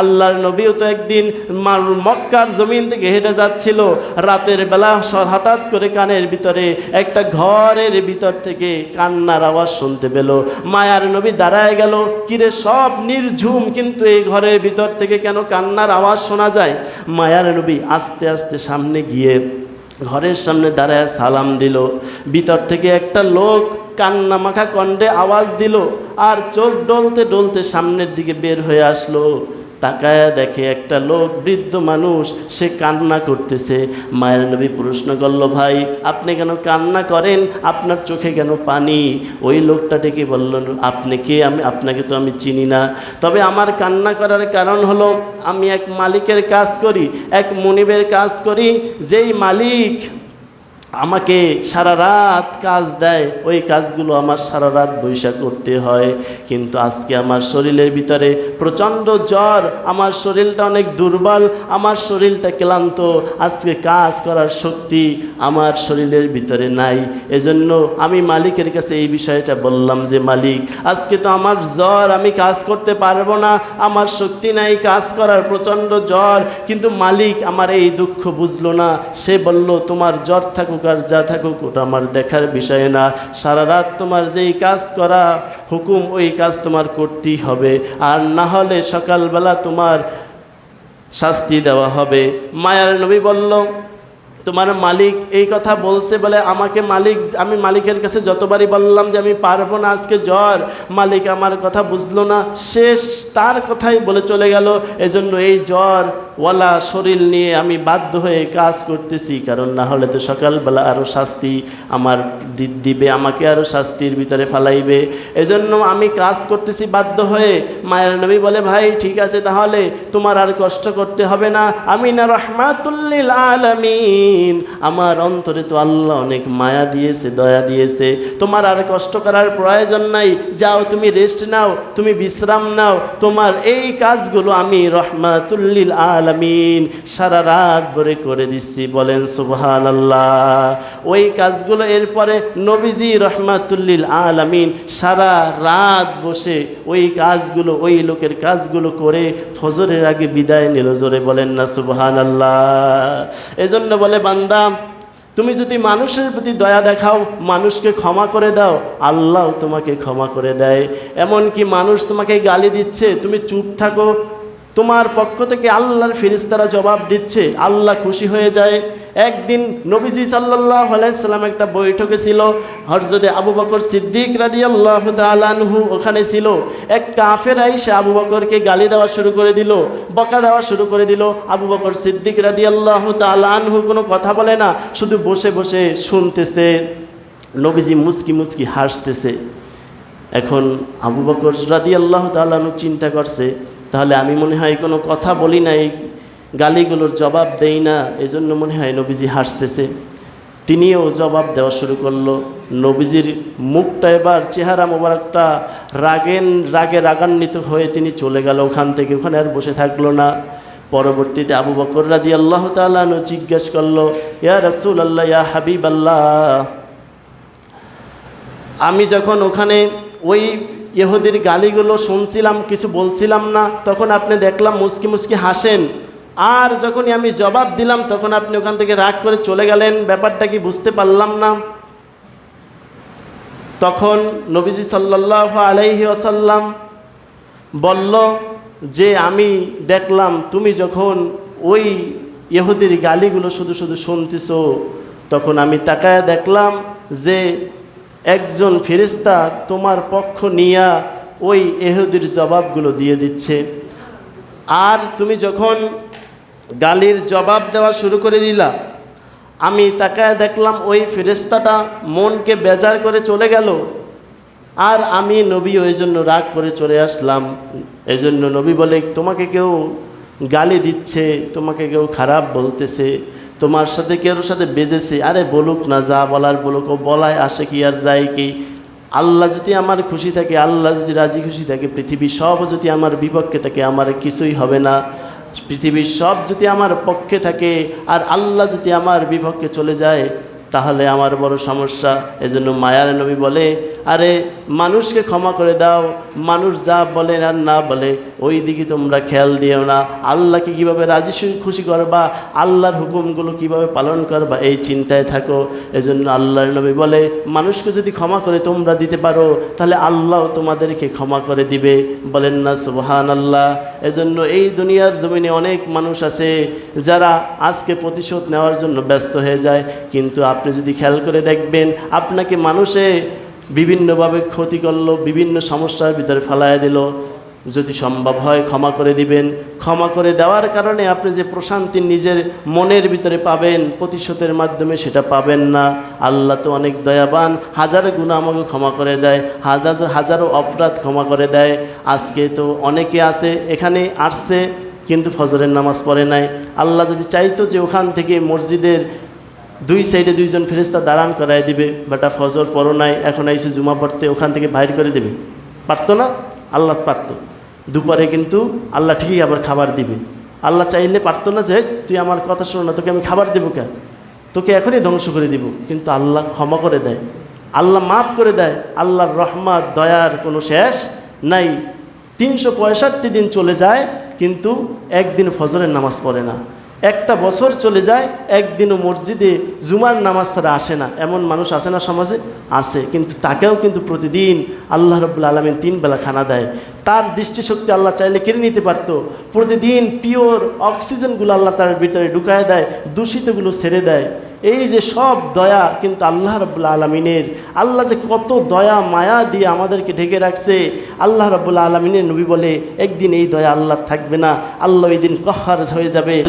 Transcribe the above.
আল্লাহর নবীও তো একদিন মক্কার জমিন থেকে হেঁটে যাচ্ছিল। রাতের বেলা হঠাৎ করে কানের ভিতরে একটা ঘরের ভিতর থেকে কান্নার আওয়াজ শুনতে পেল। মায়ার নবী দাঁড়ায় গেল। কিরে, সব নির্ঝুম, কিন্তু এই ঘরের ভিতর থেকে কেন কান্নার আওয়াজ শোনা যায়? মায়ার নবী আস্তে আস্তে সামনে গিয়ে ঘরের সামনে দাঁড়ায় সালাম দিল। ভিতর থেকে একটা লোক কান্না মাখা কণ্ঠে আওয়াজ দিল আর চোখ ডলতে ডলতে সামনের দিকে বের হয়ে আসলো। তাকায়া দেখে একটা লোক, বৃদ্ধ মানুষ, সে কান্না করতেছে। মায়ের নবী প্রশ্ন করল, ভাই, আপনি কেন কান্না করেন? আপনার চোখে কেন পানি? ওই লোকটা ডেকে বলল, আপনি কে? আমি, আপনাকে তো আমি চিনি না। তবে আমার কান্না করার কারণ হলো, আমি এক মালিকের কাজ করি, এক মনিবের কাজ করি। যেই মালিক আমাকে সারা রাত কাজ দেয়, ওই কাজগুলো আমার সারা রাত বৈশা করতে হয়। কিন্তু আজকে আমার শরীরের ভিতরে প্রচণ্ড জ্বর, আমার শরীরটা অনেক দুর্বল, আমার শরীরটা ক্লান্ত। আজকে কাজ করার শক্তি আমার শরীরের ভিতরে নাই। এজন্য আমি মালিকের কাছে এই বিষয়টা বললাম যে, মালিক, আজকে তো আমার জ্বর, আমি কাজ করতে পারব না। আমার শক্তি নাই, কাজ করার প্রচণ্ড জ্বর। কিন্তু মালিক আমার এই দুঃখ বুঝলো না। সে বলল, তোমার জ্বর থাকুক আর যা থাকুক, ওটা আমার দেখার বিষয় না। সারা রাত তোমার যেই কাজ করা, হুকুম ওই কাজ তোমার করতেই হবে। আর না হলে সকালবেলা তোমার শাস্তি দেওয়া হবে। মায়ার নবী বলল, তোমার মালিক এই কথা বলছে বলে আমাকে মালিক, আমি মালিকের কাছে যতবারই বললাম যে আমি পারব না, আজকে জ্বর। মালিক আমার কথা বুঝলো না। শেষ তার কথাই বলে চলে গেল। এজন্য এই জ্বর ওয়ালা শরীর নিয়ে আমি বাধ্য হয়ে কাজ করতেছি, কারণ না হলে তো সকালবেলা আরও শাস্তি আমার দিবে, আমাকে আরও শাস্তির ভিতরে ফালাইবে। এজন্য আমি কাজ করতেছি বাধ্য হয়ে। মায়ের নবী বলে, ভাই, ঠিক আছে, তাহলে তোমার আর কষ্ট করতে হবে না। আমি না রহমাতুল্লিল আলামিন। আমার অন্তরে তো আল্লাহ অনেক মায়া দিয়েছে, দয়া দিয়েছে। তোমার আর কষ্ট করার প্রয়োজন নাই। যাও, তুমি রেস্ট নাও, তুমি বিশ্রাম নাও। তোমার এই কাজগুলো আমি রহমাতুল্লিল আলামিন সারা রাত ভরে করে দিচ্ছি, বলেন সুবহান আল্লাহ ওই কাজগুলো এরপরে নবীজি রহমাতুল্লিল আলামিন সারা রাত বসে ওই কাজগুলো, ওই লোকের কাজগুলো করে ফজরের আগে বিদায় নিল, জোরে বলেন না সুবহান আল্লাহ এজন্য বলে, বান্দা, তুমি যদি মানুষের প্রতি দয়া দেখাও, মানুষকে ক্ষমা করে দাও, আল্লাহ তোমাকে ক্ষমা করে দেয়। এমনকি মানুষ তোমাকে গালি দিচ্ছে, তুমি চুপ থাকো তোমার পক্ষ থেকে আল্লাহর ফিরিস্তারা জবাব দিচ্ছে, আল্লাহ খুশি হয়ে যায়। একদিন নবীজি সাল্লাহ আলাইসাল্লাম একটা বৈঠকে ছিল হরজদে আবু বকর সিদ্দিক রাদি আল্লাহ তালানহু ওখানে ছিল। এক কাফের আইসে আবু বকরকে গালি দেওয়া শুরু করে দিল, বকা দেওয়া শুরু করে দিল। আবু বকর সিদ্দিক রাদি আল্লাহ তালানহু কোনো কথা বলে না, শুধু বসে বসে শুনতেছে। নবীজি মুচকি মুচকি হাসতেছে। এখন আবু বকর রাদি আল্লাহ তালানু চিন্তা করছে তাহলে আমি মনে হয় কোনো কথা বলি নাই, গালিগুলোর জবাব দেই না, এজন্য মনে হয় নবীজি হাসতেছে। তিনিও জবাব দেওয়া শুরু করল। নবীজির মুখটা এবার চেহারা মোবারকটা রাগেন, রাগে রাগান্বিত হয়ে তিনি চলে গেল ওখান থেকে। ওখানে আর বসে থাকল না। পরবর্তীতে আবু বকর রাদি আল্লাহ তালানু জিজ্ঞেস করল, ইয়া রসুল আল্লাহ ইয়া হাবিব আল্লাহ আমি যখন ওখানে ওই ইহুদির গালিগুলো শুনছিলাম, কিছু বলছিলাম না। তখন আপনি দেখলাম মুসকি মুসকি হাসেন। আর যখনই আমি জবাব দিলাম, তখন আপনি ওখান থেকে রাগ করে চলে গেলেন। ব্যাপারটা কি বুঝতে পারলাম না। তখন নবীজি সাল্লাহ আলাইহি আসাল্লাম বলল, যে আমি দেখলাম, তুমি যখন ওই ইহুদির গালিগুলো শুধু শুধু শুনতেছো, তখন আমি তাকায় দেখলাম যে একজন ফেরিস্তা তোমার পক্ষ নিয়া ওই এহুদির জবাবগুলো দিয়ে দিচ্ছে। আর তুমি যখন গালির জবাব দেওয়া শুরু করে দিলা, আমি তাকায় দেখলাম ওই ফেরেস্তাটা মনকে বেজার করে চলে গেল। আর আমি নবী ওই জন্য রাগ করে চলে আসলাম। এই জন্য নবী বলে, তোমাকে কেউ গালি দিচ্ছে, তোমাকে কেউ খারাপ বলতেছে তোমার সাথে কেউ সাথে বেজেছে? আরে বলুক না, যা বলার বলুক, ও বলায় আসে কি আর যায় কি? আল্লাহ যদি আমার খুশি থাকে, আল্লাহ যদি রাজি খুশি থাকে পৃথিবী সব যদি আমার বিপক্ষে থাকে, আমার কিছুই হবে না। পৃথিবীর সব যদি আমার পক্ষে থাকে, আর আল্লাহ যদি আমার বিপক্ষে চলে যায় তাহলে আমার বড় সমস্যা। এজন্য মায়ার নবী বলে, আরে, মানুষকে ক্ষমা করে দাও। মানুষ যা বলে আর না বলে, ওই দিকে তোমরা খেয়াল দিও না। আল্লাহকে কীভাবে রাজি খুশি করবা, আল্লাহর হুকুমগুলো কীভাবে পালন করবা, এই চিন্তায় থাকো। এজন্য আল্লাহর নবী বলে, মানুষকে যদি ক্ষমা করে তোমরা দিতে পারো, তাহলে আল্লাহ তোমাদেরকে ক্ষমা করে দিবে। বলেন না সুবহান আল্লাহ এজন্য এই দুনিয়ার জমিনে অনেক মানুষ আছে যারা আজকে প্রতিশোধ নেওয়ার জন্য ব্যস্ত হয়ে যায়, কিন্তু আপনি যদি খেয়াল করে দেখবেন, আপনাকে মানুষে বিভিন্নভাবে ক্ষতি করল, বিভিন্ন সমস্যার ভিতরে ফেলায় দিল। যদি সম্ভব হয় ক্ষমা করে দিবেন। ক্ষমা করে দেওয়ার কারণে আপনি যে প্রশান্তি নিজের মনের ভিতরে পাবেন, প্রতিশোধের মাধ্যমে সেটা পাবেন না। আল্লাহ তো অনেক দয়াবান, হাজার গুণা আমাকে ক্ষমা করে দেয়, হাজার, হাজারো অপরাধ ক্ষমা করে দেয়। আজকে তো অনেকে আছে, এখানে আসছে, কিন্তু ফজরের নামাজ পড়ে নাই। আল্লাহ যদি চাইতো যে ওখান থেকে মসজিদের দুই সাইডে দুইজন ফেরেস্তা দাঁড়ান, করায় দিবে, বেটা ফজর পড়ো নাই, এখন এসে জুমা পড়তে ওখান থেকে বাইর করে দেবে। পারতো না? আল্লাহ পারতো। দুপুরে কিন্তু আল্লাহ ঠিকই আবার খাবার দিবে। আল্লাহ চাইলে পারতো না যে, তুই আমার কথা শোনো না, তোকে আমি খাবার দেবো কেন তোকে এখনই ধ্বংস করে দিব। কিন্তু আল্লাহ ক্ষমা করে দেয়। আল্লাহ মাফ করে দেয়। আল্লাহর রহমত, দয়ার কোনো শেষ নাই। তিনশো পঁয়ষট্টি দিন চলে যায়, কিন্তু একদিন ফজরের নামাজ পড়ে না। একটা বছর চলে যায়, একদিনও মসজিদে জুমার নামাজ ছাড়া আসে না। এমন মানুষ আসে না সমাজে? আসে কিন্তু তাকেও কিন্তু প্রতিদিন আল্লাহ রব্বুল আলমিন তিন বেলা খানা দেয়। তার দৃষ্টিশক্তি আল্লাহ চাইলে কেড়ে নিতে পারত। প্রতিদিন পিওর অক্সিজেনগুলো আল্লাহ তার ভিতরে ঢুকায় দেয়, দূষিতগুলো ছেড়ে দেয়। এই যে সব দয়া কিন্তু আল্লাহ রব্বুল আলমিনের। আল্লাহ যে কত দয়া, মায়া দিয়ে আমাদেরকে ঢেকে রাখছে। আল্লাহ রব্বুল আলমিনের নবী বলে, একদিন এই দয়া আল্লাহর থাকবে না। আল্লাহ এই দিন কহার হয়ে যাবে।